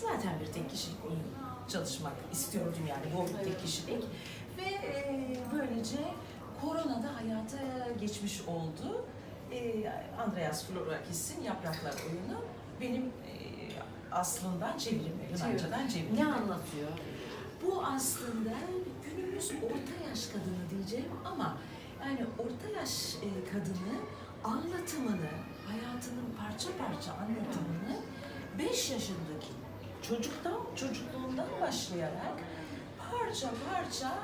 Zaten bir tek kişilik oyun çalışmak istiyordum yani bu tek kişilik. Ve e, böylece koronada hayata geçmiş oldu. E, Andreas Florakis'in Yapraklar oyunu benim e, aslından çevirimi, Yunanca'dan çevirimi. Ne anlatıyor? Bu aslında günümüz orta yaş kadını diyeceğim ama yani orta yaş e, kadını anlatımını, hayatının parça parça anlatımını 5 yaşındaki çocuktan, çocukluğundan başlayarak parça parça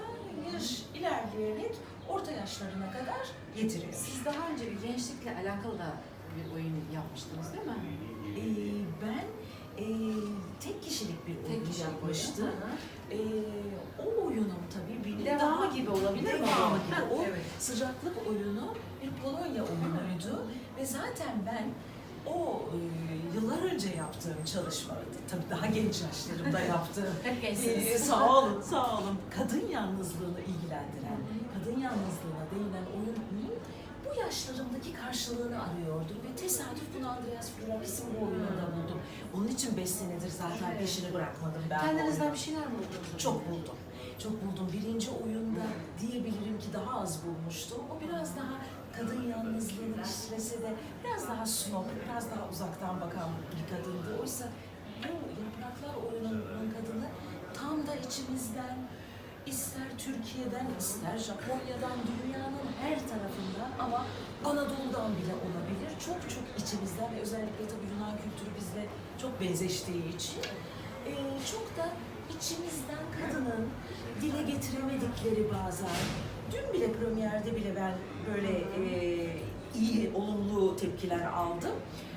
yaş ilerleyerek orta yaşlarına kadar getiriyor. Siz daha önce bir gençlikle alakalı da bir oyun yapmıştınız değil mi? E, ben e, tek kişilik bir oyun kişilik yapmıştım. E, o oyunum tabii benim Devamı gibi olabilir mi? Devamı gibi. O evet. sıcaklık oyunu bir Polonya oyunuydu ve zaten ben o e, yıllar önce yaptığım çalışmaydı. Tabii daha genç yaşlarımda yaptığım. Hep e, gençsiniz. sağ olun, sağ olun. Kadın yalnızlığını ilgilendiren, kadın yalnızlığına değinen oyunun bu yaşlarımdaki karşılığını arıyordum ve tesadüf bunu Andreas Florakis'in bu oyununda buldum. Onun için beş senedir zaten Evet. peşini bırakmadım ben bu Kendinizden oyunun. bir şeyler mi buldunuz? Çok buldum. Çok buldum. Birinci oyunda daha snob, biraz daha uzaktan bakan bir kadındı. Oysa bu Yapraklar oyununun kadını tam da içimizden, ister Türkiye'den, ister Japonya'dan, dünyanın her tarafından ama Anadolu'dan bile olabilir. Çok çok içimizden ve özellikle tabii Yunan kültürü bizle çok benzeştiği için e, çok da içimizden kadının dile getiremedikleri bazen. Dün bile premierde bile ben böyle e, iyi, olumlu tepkiler aldım.